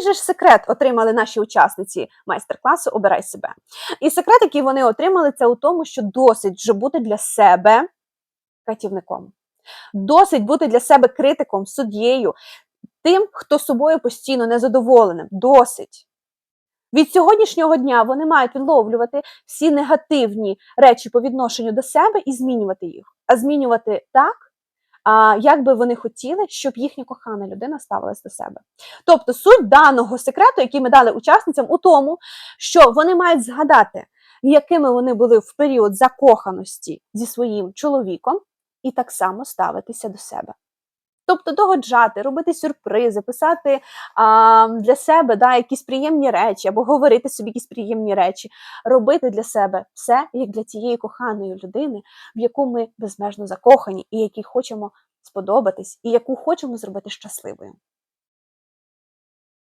Який же ж секрет отримали наші учасниці майстер-класу Обирай себе? І секрет, який вони отримали, це у тому, що досить вже бути для себе катівником. Досить бути для себе критиком, суддєю, тим, хто собою постійно незадоволеним. Досить. Від сьогоднішнього дня вони мають відловлювати всі негативні речі по відношенню до себе і змінювати їх, а змінювати так, а, як би вони хотіли, щоб їхня кохана людина ставилась до себе. Тобто суть даного секрету, який ми дали учасницям, у тому, що вони мають згадати, якими вони були в період закоханості зі своїм чоловіком, і так само ставитися до себе. Тобто догоджати, робити сюрпризи, писати а, для себе да, якісь приємні речі, або говорити собі якісь приємні речі, робити для себе все як для тієї коханої людини, в яку ми безмежно закохані, і якій хочемо сподобатись, і яку хочемо зробити щасливою.